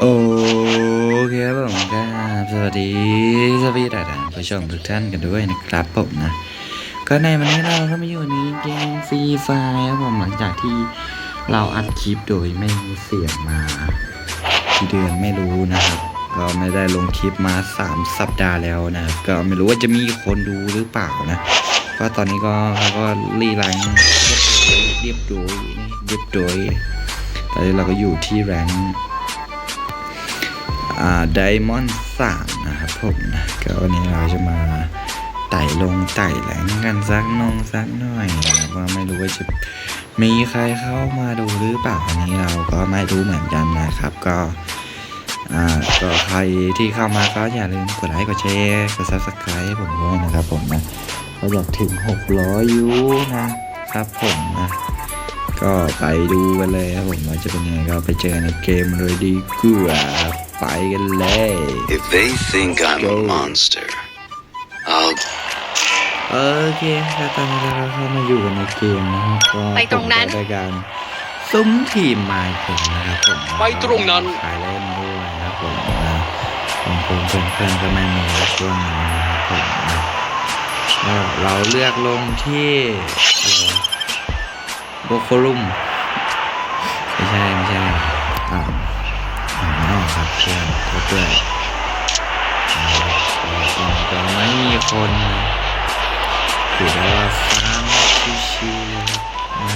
โอเคครับผมก็สวัสดีสวัสดีท่านผู้ชมทุกท่านกันด้วยนะครับผมนะ ก็ในวันนี้เราก็มาอยู่ในเกมฟรีไฟครับผมหลังจากที่เราอัดคลิปโดยไม่มีเสียงมาที่เดือนไม่รู้นะครับก็ไม่ได้ลงคลิปมา 3 สัปดาห์แล้วนะก็ไม่รู้ว่าจะมีคนดูหรือเปล่านะก็ตอนนี้ก็เขาก็รีไลน์เรียบร้อยเรียบร้อยตอนนี้เราก็อยู่ที่แรง อ่าไดมอนด์สามนะครับผมนะก็วันนี้เราจะมาไต่ลงไต่แหลงกันสักนองสักหน่อยนะครับว่าไม่รู้ว่าจะมีใครเข้ามาดูหรือเปล่าอันนี้เราก็ไม่รู้เหมือนกันนะครับ ก็อ่าก็ใครที่เข้ามาก็อย่าลืมกดไลค์กดแชร์กด subscribe ให้ผมด้วยนะครับผมนะก็อยากถึง 600ยูนะครับผมนะก็ไปดูกันเลยครับผมว่าจะเป็นยังไงก็ไปเจอในเกมเลยดีกว่า ไปกันเลย If they think I'm Go. a monster, I'll โอเคครับตอนนี้เราก็เข้ามาอยู่กันในเกมนะครับก็ไปตรงนั้นผมจะได้การซุ้มทีมไมค์ผมนะครับผมไปตรงนั้นขายเล่นด้วยนะครับผมนะผมผมเพื่อนๆก็ไม่มีแล้วช่วงนี้นะครับผมนะก็เราเลือกลงที่โบโคลุมไม่ใช่ไม่ใช่อ่าอ่านอก ครับเพื่อนเพื่อนๆก็ไม่มีคนนะถือได้ว่าฟาร์มชิวๆเลยครับนะ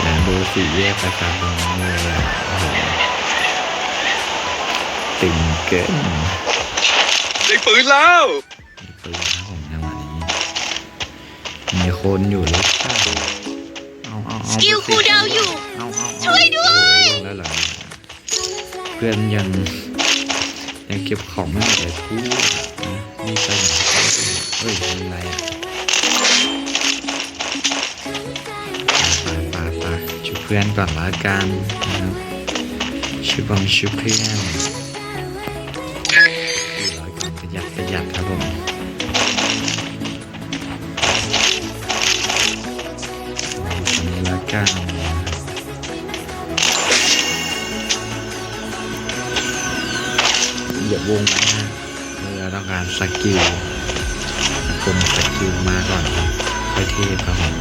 แต่ดูสีแยกไปฟาร์มตรงนี้เลยอะโอ้โหตึงเกินได้ปืนแล้วมีปืนนะผมจังหวะนี้ มีคนอยู่หรือเปล่าเอาเอาเอาสกิลคูลดาวน์อยู่เอาเอาเอาช่วยด้วยโอ้โหลงแล้วเหรอ เพื่อนยัง ยังเก็บของไม่หมดเลยทูนะนี่ไปไหนเฮ้ยมีอะไรอะปาปาปาชุบเพื่อนก่อนละกันนะครับชุบบองชุบเพื่อนสี่ร้อยก่อนประหยัดประหยัดครับผมเอาละกัน การสกิลกลมสกิลมาก่อนค่อยเทพครับผม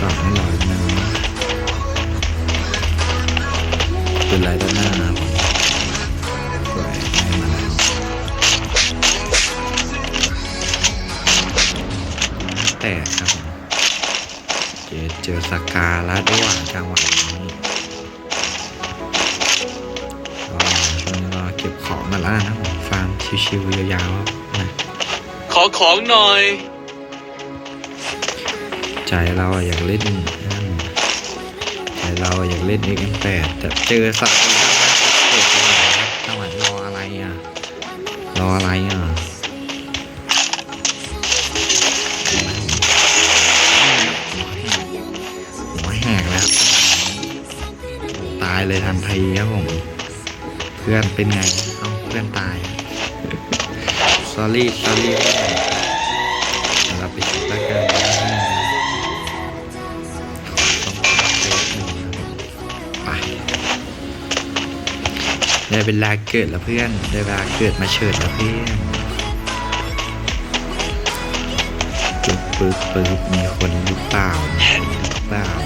ต่อให้ร้อยหนึงเป็นไรด้านหน้า ขอของหน่อย ใจเราอะอยากเล่นนั่นใจเราอะอยากเล่น X8 แต่เจอสัตว์โอ้โหจังหวะรออะไรอะ รออะไรอะหัวแหกแล้ว ตายเลยทันทีครับผม เพื่อนเป็นไง เอ้าเพื่อนตาย sorry sorry เราไปชุดแล้วกันได้เวลาเกิดแล้วเพื่อนได้เวลาเกิดมาเฉิดแล้วเพื่อนปึ๊บปึ๊บปึ๊บมีคนหรือเปล่ามีคนหรือเปล่า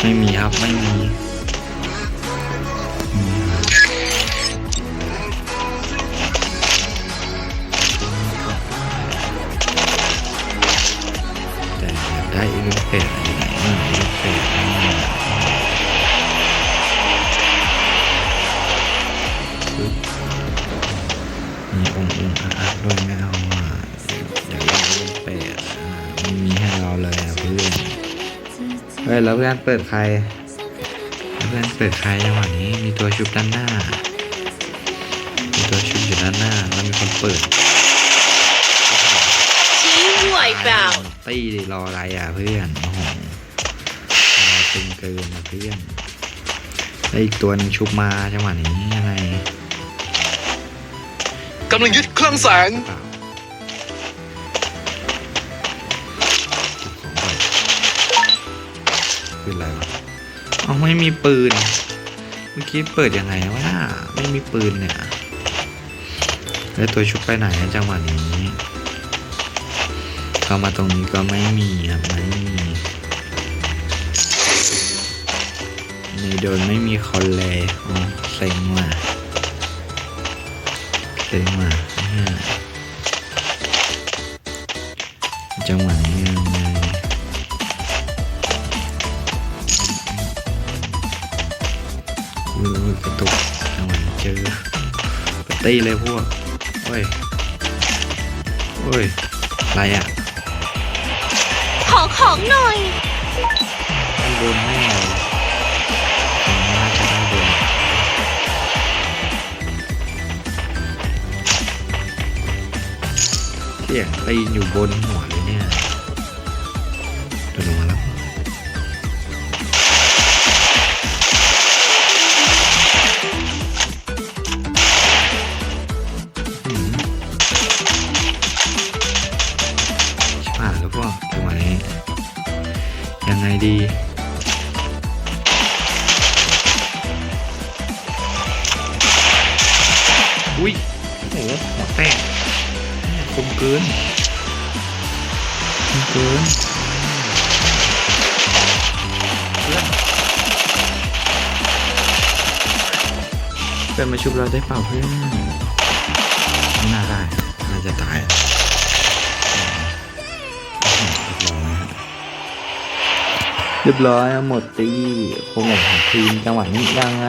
ไม่มีครับไม่มีแต่ได้อีกเป็ดอยู่ไหนเอออีกเป็ดมีองค์องค์อาร์ตด้วยไม่เอาอะอยากได้อีกเป็ดอ่าไม่มีให้เราเลยอะเพื่อน เฮ้ยแล้วเพื่อนเปิดใครแล้วเพื่อนเปิดใครจังหวะนี้มีตัวชุบด้านหน้า มีตัวชุบอยู่ด้านหน้าแล้วมีคนเปิดทีมไวเปล่าตี้ดิรออะไรอะเพื่อนโอ้โหรอตึงเกินนะเพื่อนแล้วอีกตัวหนึงชุบมาจังหวะนี้ยังไงกำลังยึดเครื่องแสง เปล่า ปืนอะไรวะเอาไม่มีปืน เมื่อกี้เปิดยังไงวะไม่มีปืนเนี่ย แล้วตัวชุบไปไหนจังหวะนี้เข้ามาตรงนี้ก็ไม่มีครับไม่มีในโดนไม่มีคนเลยอ๋อเซ็งว่ะเซ็งว่ะจังหวะนี้ กระตุกจังหวะนี้เจอปตีเลยพวกโอ้ยโอ้ยอะไรอะขอของหน่อยด้านบนแน่เลยผมว่าจะด้านบนเสียงตีนอยู่บนหัวเลยเนี่ยโดนลงมาแล้ว อุ้ยโอ้โหหัวแตกคมเกินคมเกินเพื่อนเพื่อนมาชุบเราได้เปล่าเพื่อนไม่น่าได้น่าจะตาย เรียบร้อยหมดตีโคงของทีมจังหวะนี้ยังไง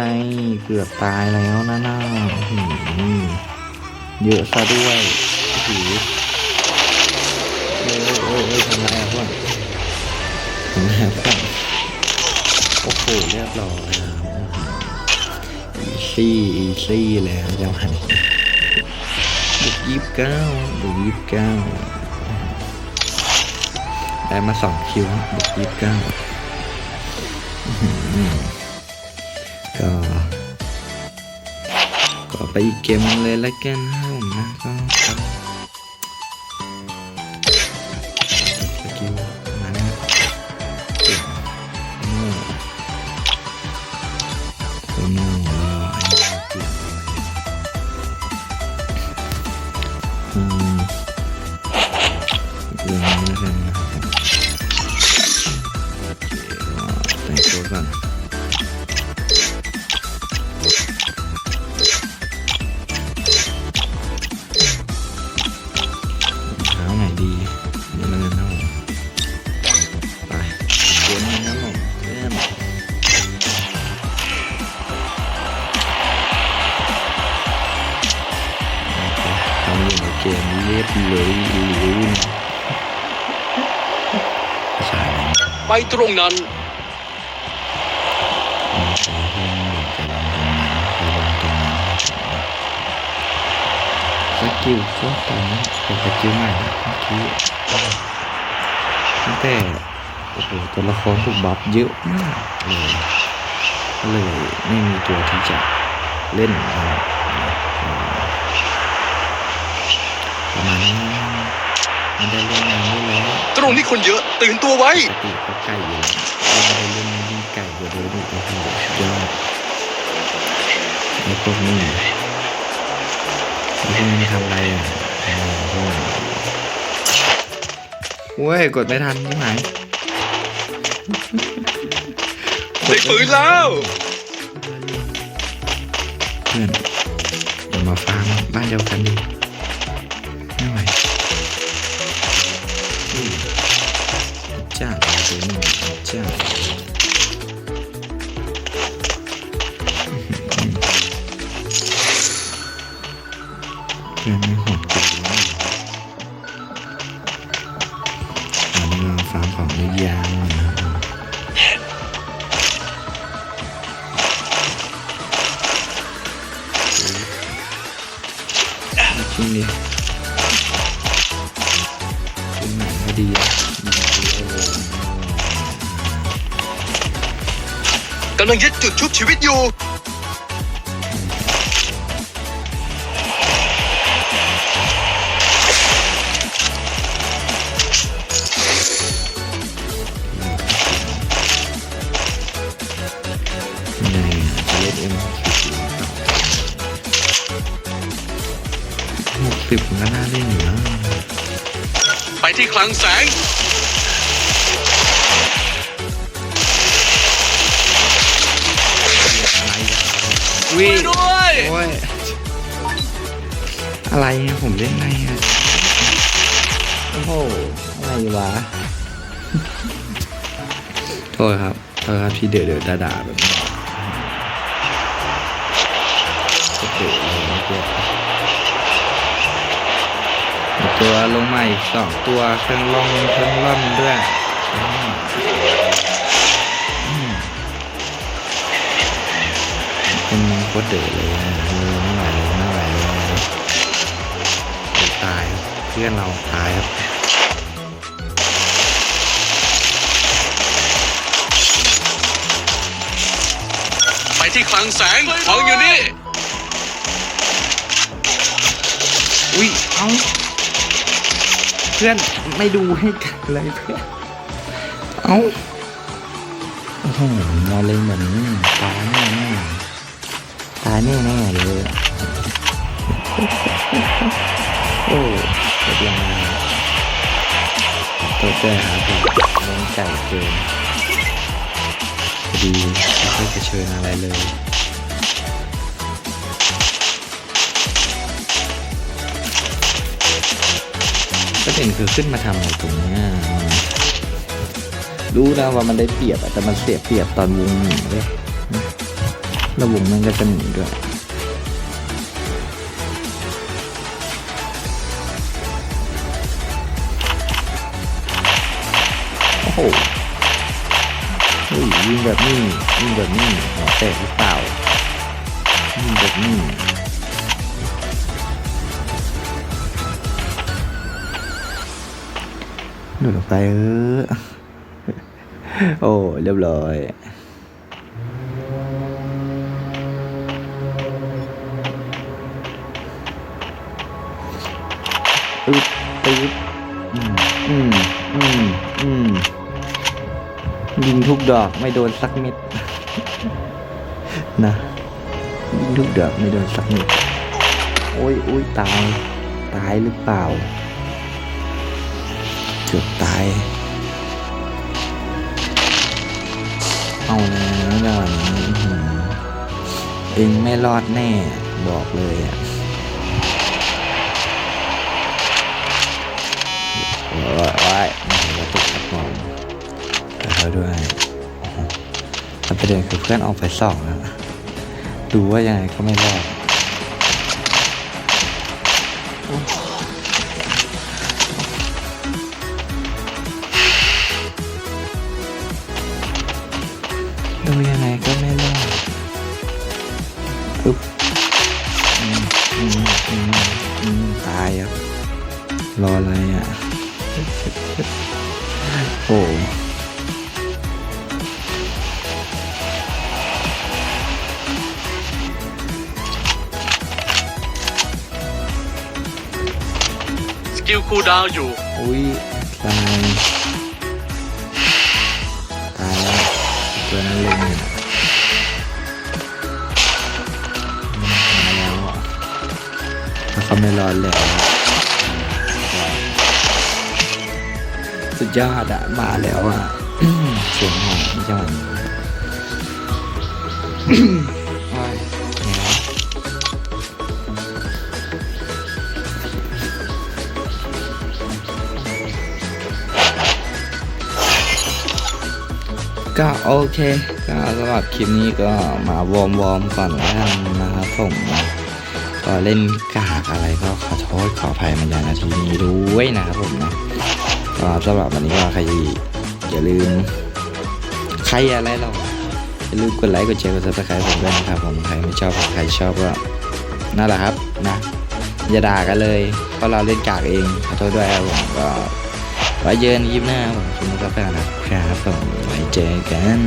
เกือบตายแล้วนะน่าอื้อหือเยอะซะด้วยโอ้โหเอ้ยเอ้ยเอ้ยทำไรอะพวกทำไรอะพวกโอ้โหเรียบร้อยอีซี่อีซี่แล้วจังหวะนี้บุกยี่สิบเก้าบุกยี่สิบเก้าได้มาสองคิวบุกยี่สิบเก้า ก็ ก็ไปอีกเกมนึงเลยละกันนะผมนะก็ โอเคก็แต่งตัวก่อนเท้าไหนดีนี่มัน กิลก็ตอนนั้นเป็นสกิลใหม่เมื่อกี้ตั้งแต่โอ้โหตัวละครถูกบัฟเยอะมากเลยก็เลยไม่มีตัวที่จะเล่นนะครับประมาณนี้มันได้เล่นงานได้แล้วตรงนี้คนเยอะตื่นตัวไว้ปกติก็ไก่อยู่แล้วไม่ได้เล่นยิ่งไก่กว่าเดิมอีกโอ้โหสุดยอดไอ้พวกนี้ ไอ้พวกนี้ทำอะไรอะโอ้โหเว้ยกดไม่ทันใช่ไหมได้ปืนแล้วเพื่อนเดี๋ยวมาฟาร์มบ้านเดียวกันดิไม่ไหวอุ้ยจ้าตัวนี้จ้า เพื่อนไม่หดเกินเลยอันนี้เราฟาร์มของระยางนะครับชิ้นนี้ชิ้นไหนก็ดีนะยิงเดียวเลยกำลังยึดจุดชุบชีวิตอยู่ สิบมันก็น่าเล่นอยู่นะไปที่คลังแสง วิ่งด้วยโอ้ยอะไรอะผมเล่นไงอะโอ้โหอะไรวะโทษครับโทษครับที่เดือดเดือดด่าๆแบบนี้ก็เดือดเลยเมื่อกี้มี ตัวลงมาอีกสองตัวเครื่องล่องเครื่องล่อนด้วยอืมอืมเป็นโคตรเดือดเลยนะเออไม่ไหวเลยไม่ไหวเลยตายครับเพื่อนเราตายครับไปที่คลังแสงของอยู่นี่ อุ้ย เอ้า เพื่อนไม่ดูให้กันเลยเพื่อน เอ้าโอ้โหเราเล่นแบบนี้ตายแน่แน่ตายแน่แน่เลยโอ้เป็นยังไงตัวเจ้ครับผมเล่นไก่เกินพอดีไม่ค่อยจะเชิญอะไรเลย เด็นคือขึ้นมาทำอะไรตรงนี้รู้นะว่ามันได้เปรียบแต่มันเสียเปรียบตอนวงหนีเลยแล้ววงมันก็จะหนีด้วยโอ้โหยยิงแบบนี้ยิงแบบนี้หัวแตกหรือเปล่ายิงแบบนี้ หลุดออกไปเออโอ้ เรียบร้อยอึ๊บอึ๊บอืมอืม อืม อืม ยิงทุกดอกไม่โดนสักเม็ด นะ ยิงทุกดอกไม่โดนสักเม็ด โอ้ยโอ้ยตาย ตายหรือเปล่า เกือบตาย เอาแล้วจังหวะนี้อื้อหือเองไม่รอดแน่บอกเลยอะโอ้ยโอ้ยไม่เห็นว่าตุกครับผมขอโทษด้วยแล้วประเด็นคือเพื่อนออกไปสองแล้วดูว่ายังไงก็ไม่รอด ออะไรอะโอ้สกิลคูลดาวน์อยู่ อุ้ยตายตายแล้วตัวนั้นลงเนี่ยอืมมาแล้วอะถ้าเขาไม่รอดแล้ว สุดยอดอะมาแล้วอะเสียงหอนจังหวะนี้โอ้ยอยก็โอเค ก็สำหรับคลิปนี้ก็มาวอร์มวอร์มก่อนแล้วกันนะครับผมนะก็เล่นกากอะไรก็ขอโทษขออภัยมันอย่างนาทีนี้ด้วยนะครับผมนะ สำหรับวันนี้ก็ใครอย่าลืม ใครอะไรเราอย่าลืมกดไลค์กดแชร์กดซับสไครต์ผมด้วยนะครับผมใครไม่ชอบใครชอบก็นั่นแหละครับนะอย่าด่ากันเลยเพราะเราเล่นกากเองขอโทษด้วยครับผมก็ไว้เจอกันคลิปหน้าผมคุณก็ไปก่อนนะครับผมไว้เจอกัน